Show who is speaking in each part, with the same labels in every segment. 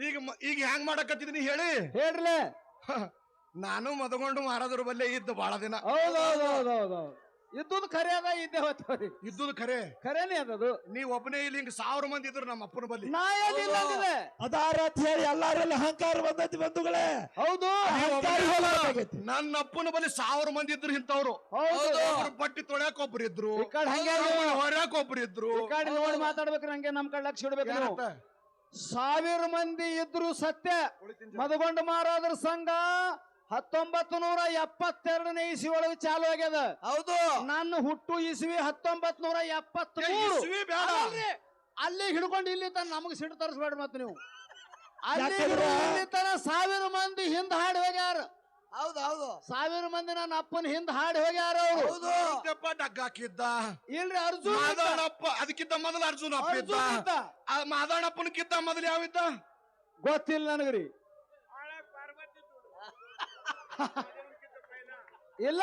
Speaker 1: ಈಗ ಮ- ಈಗ ಹೆಂಗ್ ಮಾಡಕತ್ತಿದೀನಿ ಹೇಳಿ? ಹೇಳ್ರಿ ನಾನು ಮದಗೊಂಡು ಮಾರಾದ್ರ ಬಲ್ಲೆ ಇದ್ದ ಬಹಳ ದಿನ.
Speaker 2: ಹೌದ್ ಹೌದ್ ಹೌದ್ ಹೌದ್ ಹೌದ್ ಇದ್ದುದ್ ಖರೆ ಅದ ಇದ್ದೇ ಹೋಗ್ತಾವ್ರಿ
Speaker 1: ಇದ್ದುದು ಖರೆ?
Speaker 2: ಖರೇನೆ ಅದದು.
Speaker 1: ನೀವ್ ಒಬ್ಬನೇ ಇಲ್ಲಿ ಹಿಂಗ್ ಸಾವಿರ ಮಂದಿ ಇದ್ರು ನಮ್ಮ ಅಪ್ಪನ ಬಲ್ಲಿ.
Speaker 2: ನಾ ಏನಿಲ್ಲ ಅಂದಿದೆ.
Speaker 3: ಅದಾರ ಅಂತ ಹೇಳಿ ಎಲ್ಲಾರೆಲ್ಲ ಅಹಂಕಾರ ಬಂದೈತಿ ಬಂಧುಗಳೇ.
Speaker 2: ಹೌದು.
Speaker 3: ಅಹಂಕಾರ. ಹೋಗ್ಬೇಕಾಗೈತಿ.
Speaker 1: ನನ್ನ ಅಪ್ಪನ ಬಲ್ಲಿ ಸಾವಿರ ಮಂದಿ ಇದ್ರು ಇಂಥವ್ರು.
Speaker 2: ಹೌದು.
Speaker 1: ಒಬ್ರು ಬಟ್ಟಿ ತೊಳ್ಯಾಕ ಒಬ್ರು ಇದ್ರು.
Speaker 2: ಈ ಕಡೆ ಹಂಗೆ ನೀವು.
Speaker 1: ಹೊರ್ಯಾಕ ಒಬ್ರು ಇದ್ರು.
Speaker 2: ಈ ಕಡೆ ನೋಡಿ ಮಾತಾಡ್ಬೇಕ್ರಿ ಹಂಗೆ ನಮ್ ಕಡೆ ಲಕ್ಷ ಇಡ್ಬೇಕು ನೀವು? ಸಾವಿರ ಮಂದಿ ಇದ್ರು ಸತ್ಯ. ಮದಗೊಂಡು ಮಾರಾದ್ರ ಸಂಘ ಹತ್ತೊಂಬತ್ತು ನೂರ ಎಪ್ಪತ್ತೆರಡನೇ ಇಸ್ವಿ ಒಳಗೆ ಚಾಲು ಆಗ್ಯದ.
Speaker 4: ಹೌದು.
Speaker 2: ನನ್ನ ಹುಟ್ಟು ಇಸ್ವಿ ಹತ್ತೊಂಬತ್ ನೂರ
Speaker 1: ಇಸ್ವಿ ಬೇಡ.
Speaker 2: ಅಲ್ಲಿ ಹಿಡ್ಕೊಂಡು ಇಲ್ಲಿ ತನ ನಮಗ್ ಸಿಟ್ಟು ತರಿಸ್ಬೇಡ ಮತ್ತೆ ನೀವು. ಅಲ್ಲಿ
Speaker 3: ಯಾಕಂದ್ರೆ-
Speaker 2: ಹಿಡ್ಕೊಂಡು ಇಲ್ಲಿ ತನ ಸಾವಿರ ಮಂದಿ ಹಿಂದ್ ಹಾಡಿ ಹೋಗ್ಯಾರ.
Speaker 4: ಹೌದು ಹೌದು.
Speaker 2: ಸಾವಿರ ಮಂದಿ ನನ್ನ ಅಪ್ಪನ ಹಿಂದ್ ಹಾಡಿ ಹೋಗ್ಯಾರ. ಅವ್ರು
Speaker 4: ಹೌದು.
Speaker 1: ಎಂತಪ್ಪ ಡಗ್ ಹಾಕಿದ್ದ.
Speaker 2: ಇಲ್ರಿ ಅರ್ಜುನ್.
Speaker 1: ಮಾದಣ್ಣಪ್ಪ ಅದಕ್ಕಿಂತ ಮೊದಲು ಅರ್ಜುನ ಅಪ್ಪ ಇದ್ದ.
Speaker 2: ಅರ್ಜುನ್ ಇದ್ದ.
Speaker 1: ಆ ಮಾದಣ್ಣಪ್ಪನಕ್ಕಿಂತ ಮೊದಲು ಯಾವಿದ್ದ
Speaker 2: ಗೊತ್ತಿಲ್ಲ ನನಗ್ರಿ. ಇಲ್ಲ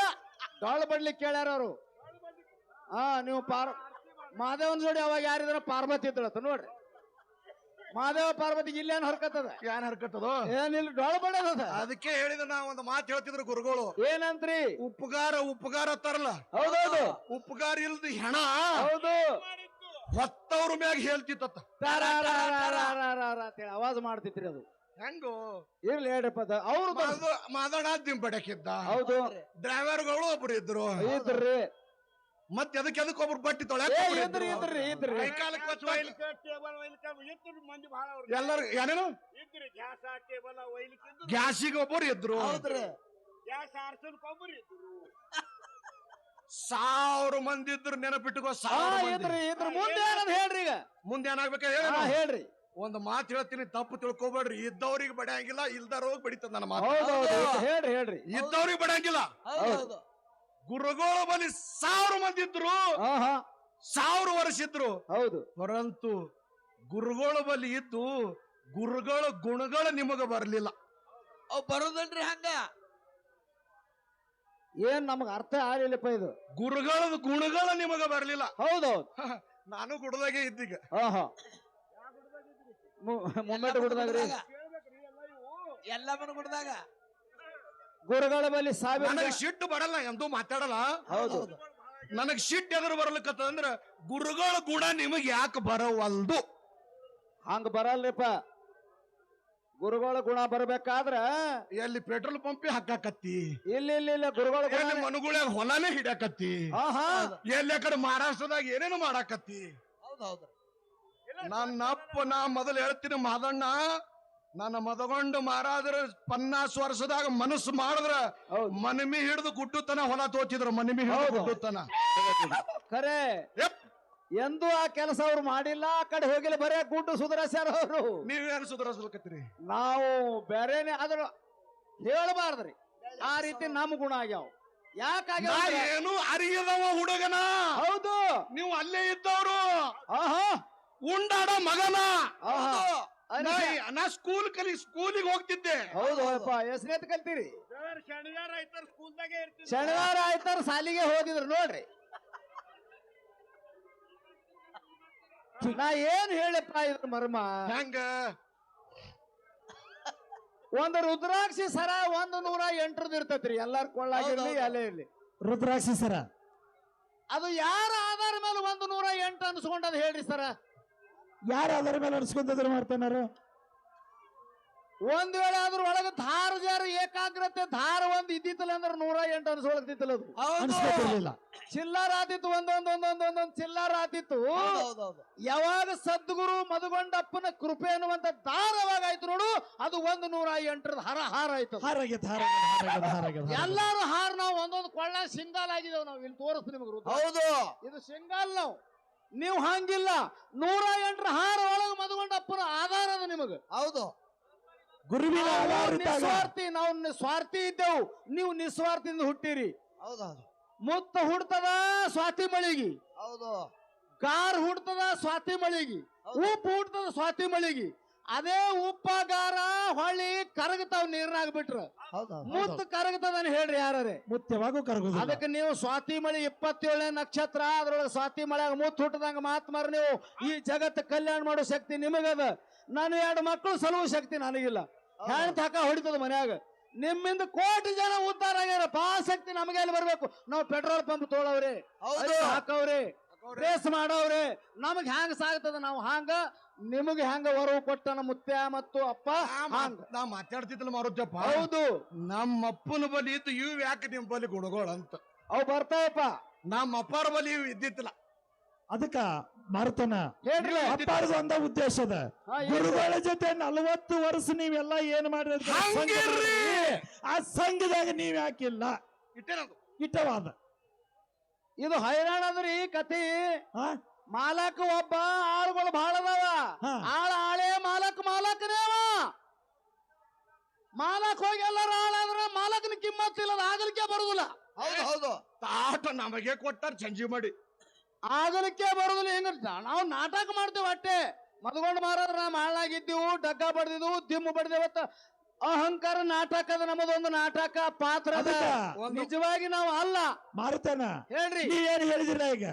Speaker 2: ಡಾಳ ಬಡ್ಲಿಕ್ಕೆ ಕೇಳ್ಯಾರ ಅವರು. ಹಾ ನೀವು ಪಾರ್ ಮಾದೇವನ್ ಜೋಡಿ ಅವಾಗ ಯಾರಿದ್ರ ಪಾರ್ವತಿ ಇದ್ದಳತ್ತ ನೋಡ್ರಿ. ಮಾದೇವ ಪಾರ್ವತಿ ಇಲ್ಲೇನ್ ಹರ್ಕತ್ತದ?
Speaker 1: ಏನ್ ಹರ್ಕತ್ತದೋ?
Speaker 2: ಏನಿಲ್ಲ ಡೊಳ ಬಡದ
Speaker 1: ಅದಕ್ಕೆ ಹೇಳಿದ ನಾ ಒಂದು ಮಾತು ಹೇಳ್ತಿದ್ರು ಗುರುಗಳು.
Speaker 2: ಏನಂತ್ರಿ?
Speaker 1: ಉಪಕಾರ ಉಪಕಾರ ತರಲ್ಲ
Speaker 2: ಹೌದೌದು.
Speaker 1: ಉಪಕಾರ ಇಲ್ದ ಹೆಣ
Speaker 2: ಹೌದು.
Speaker 1: ಹೊತ್ತವ್ರ ಮ್ಯಾಗ ಹೇಳ್ತಿತ್ತ
Speaker 2: ಅವಾಜ್ ಮಾಡ್ತಿತ್ರಿ ಅದು
Speaker 1: ಹೆಂಗು
Speaker 2: ಇರ್ಲಿ ಹೇಳಪ್ಪ ಅದ ಅವ್ರು
Speaker 1: ಮಾದ- ಮಾದಣ್ಣ ದಿಂಬಡಕ್ಕಿದ್ದ
Speaker 2: ಹೌದು
Speaker 1: ಡ್ರೈವರ್ಗಳು ಒಬ್ರು ಇದ್ರು
Speaker 2: ಇದ್ರಿ
Speaker 1: ಮತ್ತೆ ಅದಕ್ಕೆ ಅದಕ್ಕೆ ಒಬ್ರು ಬಟ್ಟಿ ತೊಳೆ
Speaker 2: ಇದ್ರಿ
Speaker 1: ಇದ್ರು.
Speaker 5: ಮಂದಿ ಬಹಳ ಅವ್ರು.
Speaker 1: ಎಲ್ಲರೂ ಏನೇನು
Speaker 5: ಇದ್ರಿ ಗ್ಯಾಸ್ ಟೇಬಲ್ ಒಯ್ಲಿಕ್ಕೆ
Speaker 1: ಗ್ಯಾಸಿಗೆ ಒಬ್ಬರು ಇದ್ರು
Speaker 4: ಹೌದ್ರಿ.
Speaker 5: ಗ್ಯಾಸ್ ಆರ್ಸನ್ ಒಬ್ಬರು ಇದ್ರು
Speaker 1: ಸಾವಿರ ಮಂದಿ ಇದ್ರು ನೆನಪಿಟ್ಟುಕೋ ಸಾವಿರ ಮಂದಿ.
Speaker 2: ಇದ್ರಿ ಇದ್ರ ಮುಂದೆ ಏನಂತ ಹೇಳ್ರಿ ಈಗ.
Speaker 1: ಮುಂದೆ ಏನಾಗ್ಬೇಕ
Speaker 2: ಹೇಳ್ರಿ.
Speaker 1: ಒಂದು ಮಾತು ಹೇಳ್ತೀನಿ ತಪ್ಪು ತಿಳ್ಕೊಬೇಡ್ರಿ. ಇದ್ದವ್ರಿಗೆ ಬಡಿಯಂಗಿಲ್ಲ ಇಲ್ದಾರೋಗ್ ಬಡಿತದ ನನ್ನ ಮಾತು.
Speaker 2: ಹೇಳ್ರಿ ಹೇಳ್ರಿ.
Speaker 1: ಇದ್ದವ್ರಿಗೆ ಬಡಿಯಂಗಿಲ್ಲ.
Speaker 4: ಹೌದು ಹೌದು.
Speaker 1: ಗುರುಗಳ ಬಳಿ ಸಾವಿರ ಮಂದಿ ಇದ್ರು.
Speaker 2: ಹಾ ಹಾ
Speaker 1: ಸಾವಿರ ವರ್ಷ ಇದ್ರು.
Speaker 2: ಹೌದು.
Speaker 1: ಪರಂತು ಗುರುಗಳ ಬಳಿ ಇದ್ದು ಗುರುಗಳ ಗುಣಗಳು ನಿಮಗ ಬರಲಿಲ್ಲ.
Speaker 4: ಅವ್ ಬರೋದಲ್ರಿ ಹಂಗ?
Speaker 2: ಏನ್ ನಮಗ ಅರ್ಥ ಆಗ್ಲಿಲ್ಲಪ್ಪ ಇದು.
Speaker 1: ಗುರುಗಳ ಗುಣಗಳು ನಿಮಗ ಬರ್ಲಿಲ್ಲ.
Speaker 2: ಹೌದೌದು
Speaker 1: ನಾನು ಗುಡದಾಗೆ ಇದ್ದೀಗ.
Speaker 2: ಹಾ ಹಾ ಎಲ್ಲವನ್ನು ಗುಡದಾಗ.
Speaker 4: ಎಲ್ಲ ಮನ ಗುಡ್ದಾಗ?
Speaker 2: ಗುರುಗಳ ಬಳಿ ಸಾವಿರ
Speaker 1: ನನಗ್ ಸಿಟ್ಟು ಬರಲ್ಲ ಎಂದು ಮಾತಾಡಲ್ಲ.
Speaker 2: ಹೌದು.
Speaker 1: ನನಗ್ ಸಿಟ್ಟು ಎದುರು ಅಂದ್ರೆ ಗುರುಗಳ ಗುಣ ನಿಮಗೆ ಯಾಕೆ ಬರವಲ್ದು?
Speaker 2: ಹಂಗ ಬರಲ್ರಿಪ್ಪ. ಗುರುಗಳ ಗುಣ ಬರ್ಬೇಕಾದ್ರ
Speaker 1: ಎಲ್ಲಿ ಪೆಟ್ರೋಲ್ ಪಂಪ್ ಹಾಕಾಕತ್ತಿ.
Speaker 2: ಇಲ್ಲಿ ಇಲ್ಲಿ ಇಲ್ಲ ಗುರುಗಳ ಗುಣ
Speaker 1: ಎಲ್ಲಿ ಮನುಗುಳ್ಯಾಗ ಹೊಲನೇ ಹಿಡ್ಯಾಕತ್ತಿ.
Speaker 2: ಹಾ ಹಾ
Speaker 1: ಎಲ್ಲಿ ಆ ಕಡೆ ಮಹಾರಾಷ್ಟ್ರದಾಗ ಏನೇನು ಮಾಡಾಕತ್ತಿ. ನನ್ನ ಅಪ್ಪ ನಾ ಮೊದಲು ಹೇಳ್ತೀನಿ ಮಾದಣ್ಣ ನನ್ನ ಮದಗೊಂಡು ಮಾರಾದ್ರ ಪನ್ನಾಸ್ ವರ್ಷದಾಗ ಮನಸ್ಸು ಮಾಡಿದ್ರ. ಮನಮಿ ಹಿಡಿದು ಗುಡ್ಡುತನ ಹೊಲ ತೋಚಿದ್ರು ಮನಮಿ ಹಿಡಿದು
Speaker 2: ಹೌದು.
Speaker 1: ಗುಡ್ಡುತನ.
Speaker 2: ಖರೆ.
Speaker 1: ಯಪ್.
Speaker 2: ಎಂದೂ ಆ ಕೆಲಸ ಅವ್ರು ಮಾಡಿಲ್ಲ ಆ ಕಡೆ ಹೋಗಿಲ್ಲ ಬರೇ ಗುಡ್ಡು ಸುಧಾರಿಸ್ಯಾರ ಅವರು.
Speaker 1: ನೀವೇನು ಸುಧಾರಿಸ್ಬೇಕತ್ತೀರಿ?
Speaker 2: ನಾವು ಬೇರೆನೆ ಅದ್ರ ಹೇಳಬಾರ್ದ್ರಿ. ಆ ರೀತಿ ನಮ್ ಗುಣ ಆಗ್ಯಾವ. ಯಾಕಾಗ್ಯಾವ
Speaker 1: ನಾ
Speaker 2: ಅಂದ್ರೆ-
Speaker 1: ಏನು ಅರಿಯದವ ಹುಡುಗನ.
Speaker 2: ಹೌದು.
Speaker 1: ನೀವು ಅಲ್ಲೇ ಇದ್ದವ್ರು.
Speaker 2: ಆಹಾ.
Speaker 1: ಉಂಡಾಡ ಮಗನ.
Speaker 2: ಆಹಾ.
Speaker 1: ನಾ ನಾ ಸ್ಕೂಲ್ ಕಲಿ ಸ್ಕೂಲಿಗೆ ಹೋಗ್ತಿದ್ದೆ.
Speaker 2: ಹೌದು ಅಪ್ಪ ಎಷ್ಟನೇತ್ ಕಲ್ತೀರಿ?
Speaker 5: ಸರ್ ಶನಿವಾರ ಆಯ್ತಾರ ಸ್ಕೂಲ್ದಾಗೆ ಇರ್ತೀನಿ.
Speaker 2: ಶನಿವಾರ ಆಯ್ತಾರ ಸಾಲಿಗೆ ಹೋಗಿದ್ರು ನೋಡ್ರಿ. ನಾ ಏನ್ ಹೇಳಪ್ಪ ಇದ್ರ ಮರ್ಮ?
Speaker 1: ಹೆಂಗ?
Speaker 2: ಒಂದು ರುದ್ರಾಕ್ಷಿ ಸರ ಒಂದ್ ನೂರ ಎಂಟ್ರದ್ ಇರ್ತೈತ್ರಿ ಎಲ್ಲಾರ್ ಕೊಳ್ಳಾಗಿರ್ಲಿ
Speaker 4: ಹೌದೌದು.
Speaker 2: ಅಲ್ಲೇ ಇರ್ಲಿ.
Speaker 3: ರುದ್ರಾಕ್ಷಿ ಸರ.
Speaker 2: ಅದು ಯಾರ ಆಧಾರ ಮೇಲೆ ಒಂದ್ ನೂರ ಎಂಟು ಅನ್ಸ್ಕೊಂಡದ್ ಹೇಳ್ರಿ ಸರ?
Speaker 3: ಯಾರು ಅದರ ಮೇಲೆ ಅನ್ಸ್ಕೊಂತಿದ್ರು ಮಾಡ್ತಾನಾರು
Speaker 2: ಒಂದ್ ವೇಳೆ ಅದ್ರ ಒಳಗೆ ಧಾರ ಜಾರ ಏಕಾಗ್ರತೆ ಧಾರ ಒಂದ್ ಇದ್ದಿತ್ತಲ್ಲ ಅಂದ್ರೆ ನೂರ ಎಂಟು ಅನ್ಸ್ಕೊಳಕ್ತಿತ್ತಲ್ಲ ಅದು.
Speaker 4: ಚಿಲ್ಲರ್
Speaker 3: ಅನ್ಸ್ಕೊತಿರ್ಲಿಲ್ಲ
Speaker 2: ಚಿಲ್ಲಾರ ಆತಿತ್ತು ಒಂದೊಂದ್ ಒಂದೊಂದ್ ಒಂದೊಂದ್ ಚಿಲ್ಲಾರ ಆತಿತ್ತು.
Speaker 4: ಹೌದು ಹೌದು ಹೌದು.
Speaker 2: ಯಾವಾಗ ಸದ್ಗುರು ಮಧುಗೊಂಡಪ್ಪನ ಕೃಪೆ ಅನ್ನುವಂತ ದಾರ ಯಾವಾಗ ಆಯ್ತು ನೋಡು ಅದು ಒಂದ್ ನೂರ ಎಂಟರ ಹರ ಹಾರ ಆಯ್ತು
Speaker 3: ಹಾರಾಗ್ಯದ ಹಾರಾಗ್ಯದ
Speaker 2: ಎಲ್ಲಾರು ಹಾರ ನಾವು ಒಂದೊಂದು ಕೊಳ್ಳ ಸಿಂಗಾಲ್ ಆಗಿದ್ದೇವೆ ನಾವು. ಇಲ್ಲಿ ತೋರಿಸ್ತೀನಿ ನಿಮಗೆ
Speaker 4: ಹೌದು.
Speaker 2: ಇದು ಸಿಂಗಾಲ್ ನಾವು. ನೀವು ಹಂಗಿಲ್ಲ. ನೂರ ಎಂಟರ ಹಾರ ಒಳಗೆ ಮಧುಗೊಂಡಪ್ಪನ ಆಧಾರ ಅದ ನಿಮಗೆ.
Speaker 4: ಹೌದು.
Speaker 3: ಗುರುವಿನ
Speaker 2: ನಾವು ನಿಸ್ವಾರ್ಥಿ ನಾವು ನಿ- ಸ್ವಾರ್ಥಿ ಇದ್ದೆವು. ನೀವು ನಿಸ್ವಾರ್ಥಿಯಿಂದ ಹುಟ್ಟಿರಿ.
Speaker 4: ಹೌದೌದು ಹೌದು.
Speaker 2: ಮುತ್ತ ಹುಡ್ತದ ಸ್ವಾತಿ ಮಳಿಗಿ.
Speaker 4: ಹೌದು.
Speaker 2: ಕಾರ್ ಹುಡ್ತದ ಸ್ವಾತಿ ಮಳಿಗಿ.
Speaker 4: ಹೌದು.
Speaker 2: ಉಪ್ಪು ಹುಡ್ತದ ಸ್ವಾತಿ ಮಳಿಗಿ. ಅದೇ ಉಪ್ಪಾಗಾರ ಹೊಳ್ಳಿ ಕರಗತಾವ್ ನೀರ್ನಾಗ ಬಿಟ್ರು.
Speaker 4: ಮುತ್ತು ಹೌದು
Speaker 2: ಮುತ್ತ ಕರಗತದ ಹೇಳ್ರಿ ಯಾರೇ
Speaker 3: ಮುತ್ಯವಾಗೂ ಕರಗುದಿಲ್ಲ.
Speaker 2: ಅದಕ್ಕೆ ನೀವು ಸ್ವಾತಿ ಮಳಿ ಇಪ್ಪತ್ತೇಳನೇ ನಕ್ಷತ್ರ ಅದ್ರೊಳಗೆ ಸ್ವಾತಿ ಮಳೆಯಾಗ ಮುತ್ತು ಹುಟ್ಟದಂಗ ಮಾತ್ಮಾರ ನೀವು. ಈ ಜಗತ್ತು ಕಲ್ಯಾಣ ಮಾಡೋ ಶಕ್ತಿ ನಿಮಗದ. ನಾನು ಎರಡು ಮಕ್ಕಳು ಸಲುವ ಶಕ್ತಿ ನನಗಿಲ್ಲ. ಹೆಣ್ತ ಹಾಕ ಹೊಡಿತದ ಮನ್ಯಾಗ. ನಿಮ್ಮಿಂದ ಕೋಟಿ ಜನ ಉದ್ದಾರ ಆಗ್ಯಾರ ಆ ಶಕ್ತಿ ನಮಗೆ ಎಲ್ಲಿ ಬರ್ಬೇಕು? ನಾವು ಪೆಟ್ರೋಲ್ ಪಂಪ್ ತೋಳವ್ರಿ ಹಾಕವ್ರಿ. ರೇಸ್ ಮಾಡವ್ರೆ ನಮಗ್ ಹ್ಯಾಂಗ ಸಾಗ್ತದ ನಾವು ಹಾಂಗ? ನಿಮಗೆ ಹೆಂಗ ವರವು ಕೊಟ್ಟನ ಮುತ್ಯ ಮತ್ತು ಅಪ್ಪ ಹಾಂಗ.
Speaker 1: ನಾ ಮಾತಾಡ್ತಿದ್ಲು ಮಾರುತ್ತಪ್ಪ
Speaker 2: ಹೌದು.
Speaker 1: ನಮ್ಮ ಅಪ್ಪನ ಬಲಿ ಇದ್ದು ಇವ್ ಯಾಕೆ ನಿಮ್ ಬಲಿ ಗುಣಗಳು ಅಂತ.
Speaker 2: ಅವ್ ಬರ್ತಾವಪ್ಪ
Speaker 1: ನಮ್ಮ ಅಪ್ಪಾರ ಬಲಿ ಇವ್ ಇದ್ದಿತ್ತಲ್ಲ
Speaker 3: ಅದಕ್ಕ ಮಾರುತನ
Speaker 2: ಹೇಳ್ರಿ.
Speaker 3: ಅಪ್ಪಾರ್ದು ಒಂದ ಉದ್ದೇಶ ಅದ. ಗುರುಗಳ ಜೊತೆ ನಲವತ್ತು ವರ್ಷ ನೀವೆಲ್ಲ ಏನ್ ಮಾಡಿದ್ರಿ
Speaker 1: ಹಂಗಿರ್ರಿ.
Speaker 3: ಆ ಸಂಘದಾಗ ನೀವ್ ಯಾಕಿಲ್ಲ? ಇಟ್ಟವಾದ.
Speaker 2: ಇದು ಹೈರಾಣ ಅದ್ರಿ ಕತಿ
Speaker 3: ಹಾ
Speaker 2: ಮಾಲಕ ಒಬ್ಬ ಆಳುಗಳು ಬಹಳ ಅದಾವ.
Speaker 3: ಹಾ.
Speaker 2: ಆಳ ಆಳೇ ಮಾಲಕ್ ಮಾಲಕನೇ ಅವ. ಮಾಲಕ್ ಹೋಗಿ ರಾಳ ಆಳಾದ್ರ ಮಾಲಕನ ಕಿಮ್ಮತ್ ಇಲ್ಲ ಆಗಲಿಕ್ಕೆ ಬರುದಿಲ್ಲ.
Speaker 4: ಹೌದು ಹೌದು.
Speaker 1: ತಾಟ ನಮಗೆ ಕೊಟ್ಟಾರ ಚಂಜಿ ಮಾಡಿ.
Speaker 2: ಆಗಲಿಕ್ಕೆ ಬರುದಿಲ್ಲ. ಹೆಂಗ ನಾವು ನಾಟಕ ಮಾಡ್ತೇವೆ ಅಟ್ಟೆ ಮದ್ಕೊಂಡು ಮಾರಾದ್ರ ನಾವು ಹಾಳಾಗಿದ್ದೀವು ಡಗ್ಗ ಬಡ್ದಿದ್ವು ದಿಮ್ಮು ಬಡ್ದೇವತ್ತ ಅಹಂಕಾರ ನಾಟಕ ಅದ ನಮ್ಮದೊಂದು ನಾಟಕ ಪಾತ್ರ ಅದ. ನಿಜವಾಗಿ ನಾವು ಅಲ್ಲ.
Speaker 3: ಮಾರುತನ.
Speaker 2: ಹೇಳ್ರಿ.
Speaker 3: ನೀವ್ ಏನ್ ಹೇಳಿದಿರ ಈಗ?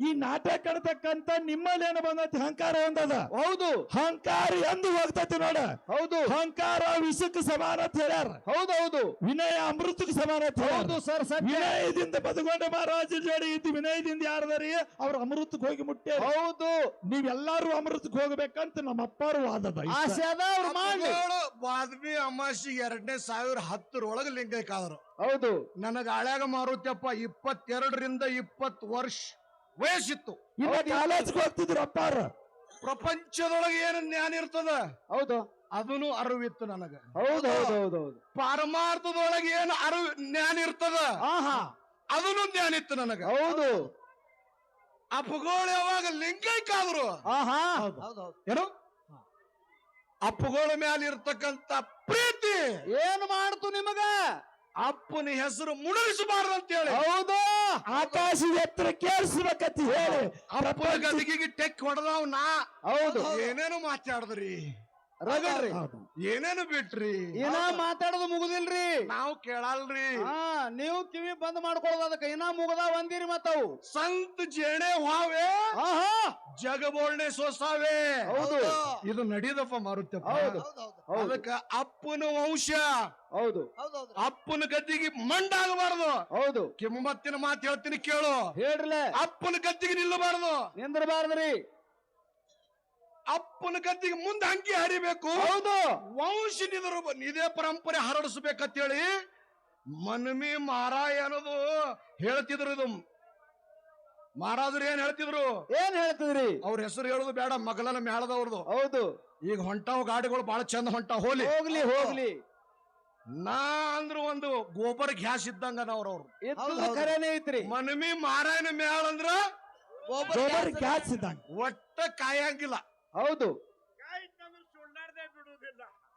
Speaker 3: ಈ ನಾಟ್ಯ ಕಣತಕ್ಕಂತ ನಿಮ್ಮಲ್ಲಿ ಏನು ಬಂದೈತಿ ಅಹಂಕಾರ ಒಂದದ?
Speaker 2: ಹೌದು.
Speaker 3: ಅಹಂಕಾರ ಎಂದು ಹೋಗ್ತೈತಿ ನೋಡ.
Speaker 2: ಹೌದು.
Speaker 3: ಅಹಂಕಾರ ವಿಷಕ್ಕೆ ಸಮಾನ ಅಂತ ಹೇಳ್ಯಾರ.
Speaker 2: ಹೌದು ಹೌದು.
Speaker 3: ವಿನಯ ಅಮೃತಕ್ಕೆ ಸಮಾನ ಅಂತ ಹೇಳ್ಯಾರ.
Speaker 2: ಹೌದು ಸರ್ ಸತ್ಯ.
Speaker 3: ವಿನಯದಿಂದ ಬದುಕೊಂಡ ಮಹಾರಾಜ ಜೋಡಿ ಇದ್ದು ವಿನಯದಿಂದ ಯಾರದಾರಿ? ಅವ್ರ ಅಮೃತಕ್ಕೆ ಹೋಗಿ ಮುಟ್ಟೆ
Speaker 2: ಹೌದು.
Speaker 3: ನೀವೆಲ್ಲಾರು ಅಮೃತಕ್ಕೆ ಹೋಗ್ಬೇಕಂತ ನಮ್ಮ ಅಪ್ಪಾರು ವಾದದ ಇಷ್ಟ.
Speaker 2: ಆಸೆ ಅದ ಅವ್ರು
Speaker 1: ಬಾದ್ಮಿ ಅಮಾಸಿ ಎರಡನೇ ಸಾವಿರ ಹತ್ತರೊಳಗೆ ಲಿಂಗೈಕಾದ್ರು
Speaker 2: ಹೌದು.
Speaker 1: ನನಗ ಹಳ್ಯಾಗ ಮಾರುತ್ಯಪ್ಪ ಇಪ್ಪತ್ತೆರಡರಿಂದ ಇಪ್ಪತ್ತು ವರ್ಷ. ವಯಸ್ಸಿತ್ತು
Speaker 3: ಕಾಲೇಜ್ಗೆ ಹೋಗ್ತಿದ್ರು ಅಪ್ಪಾರ?
Speaker 1: ಪ್ರಪಂಚದೊಳಗೆ ಏನು ಜ್ಞಾನ ಇರ್ತದ?
Speaker 2: ಹೌದು.
Speaker 1: ಅದನ್ನು ಅರಿವಿತ್ತು ನನಗ.
Speaker 2: ಹೌದು ಹೌದು ಹೌದು ಹೌದು.
Speaker 1: ಪಾರಮಾರ್ಥದೊಳಗೆ ಏನು ಅರಿವು ಜ್ಞಾನ ಇರ್ತದ?
Speaker 2: ಆಹಾ.
Speaker 1: ಅದನ್ನು ಜ್ಞಾನ ಇತ್ತು ನನಗ.
Speaker 2: ಹೌದು.
Speaker 1: ಅಪಗೋಳ ಯಾವಾಗ ಲಿಂಗೈಕಾದ್ರು
Speaker 2: ಆಹಾ.
Speaker 4: ಹೌದು. ಹೌದು
Speaker 1: ಏನು? ಅಪ್ಪುಗಳ ಮ್ಯಾಲ ಇರ್ತಕ್ಕಂತ ಪ್ರೀತಿ.
Speaker 2: ಏನ್ ಮಾಡ್ತು ನಿಮಗ?
Speaker 1: ಅಪ್ಪನ ಹೆಸರು ಮುಣಗಿಸಬಾರದು ಅಂತ ಹೇಳಿ
Speaker 2: ಹೌದು.
Speaker 3: ಆಕಾಶ ಎತ್ತರ ಕೇಳಿಸ್ಬೇಕಂತ ಹೇಳಿ
Speaker 1: ಅಪ್ಪನ ಗದಿಗೆ ಟೆಕ್ ಹೊಡೆದವ್ ನಾ
Speaker 2: ಹೌದು.
Speaker 1: ಏನೇನು ಮಾತಾಡಿದ್ರಿ.
Speaker 2: ರಗಡ್ರಿ.
Speaker 1: ಏನೇನು ಬಿಟ್ರಿ?
Speaker 2: ಏನ ಮಾತಾಡೋದು ಮುಗುದಿಲ್ರಿ.
Speaker 1: ನಾವು ಕೇಳಲ್ರಿ.
Speaker 2: ಹಾ ನೀವು ಕಿವಿ ಬಂದ್ ಮಾಡ್ಕೊಳ್ಳೋದು ಅದಕ್ಕೆ ಇನ್ನ ಮುಗದ ಒಂದಿರಿ ಮತ್ತವು.
Speaker 1: ಸಂತ ಜೇಣೆ ಹಾವೆ
Speaker 2: ಜಗಬೋಳ್ನೆ
Speaker 1: ಜಗ ಬೋಳ್ನೆ ಸೋಸಾವೆ.
Speaker 2: ಹೌದು.
Speaker 1: ಇದು ನಡೀದಪ್ಪ ಮಾರುತ್ಯಪ್ಪ
Speaker 2: ಹೌದು.
Speaker 4: ಹೌದು
Speaker 1: ಅಪ್ಪನ ವಂಶ.
Speaker 2: ಹೌದು.
Speaker 1: ಅಪ್ಪನ ಗದ್ದಿಗೆ ಮಂಡಾಗಬಾರದು
Speaker 2: ಹೌದು.
Speaker 1: ಕಿಮ್ಮತ್ತಿನ ಮಾತು ಹೇಳ್ತೀನಿ ಕೇಳು.
Speaker 2: ಹೇಳ್ರಲೆ.
Speaker 1: ಅಪ್ಪನ ಗದ್ದಿಗೆ ನಿಲ್ಲಬಾರದು.
Speaker 2: ನಿಂದ್ರಬಾರ್ದ್ರಿ.
Speaker 1: ಅಪ್ಪನ ಗದ್ದಿಗೆ ಮುಂದೆ ಅಂಕಿ ಹರಿಬೇಕು.
Speaker 2: ಹೌದು.
Speaker 1: ವಂಶ ನಿದರು ಇದೇ ಪರಂಪರೆ ಹರಡಿಸ್ಬೇಕಂತೇಳಿ ಮನ್ಮಿ ಮಾರಾಯ ಅನ್ನೋದು ಹೇಳ್ತಿದ್ರು ಇದು. ಮಹಾರಾಜರು ಏನ್ ಹೇಳ್ತಿದ್ರು?
Speaker 2: ಏನ್ ಹೇಳ್ತಿದ್ರಿ?
Speaker 1: ಅವ್ರ ಹೆಸರು ಹೇಳೋದು ಬೇಡ ಮಗಲನ ಮೇಳದವ್ರದು
Speaker 2: ಹೌದು.
Speaker 1: ಈಗ ಹೊಂಟಾವ್ ಗಾಡಿಗಳು ಬಹಳ ಚಂದ ಹೊಂಟಾವ್ ಹೋಲಿ
Speaker 2: ಹೋಗ್ಲಿ ಹೋಗ್ಲಿ.
Speaker 1: ನಾ ಅಂದ್ರು ಒಂದು ಗೋಬರ್ ಗ್ಯಾಸ್ ಇದ್ದಂಗ ಅವ್ರವ್ರು.
Speaker 2: ಖರೇನೆ ಐತ್ರಿ.
Speaker 1: ಮನ್ಮಿ ಮಾರಾಯನ ಮೇಳ ಅಂದ್ರ
Speaker 4: ಗೋಬರ್ ಗ್ಯಾಸ್
Speaker 3: ಇದ್ದಂಗ.
Speaker 1: ಒಟ್ಟ ಕಾಯಂಗಿಲ್ಲ.
Speaker 2: ಹೌದು.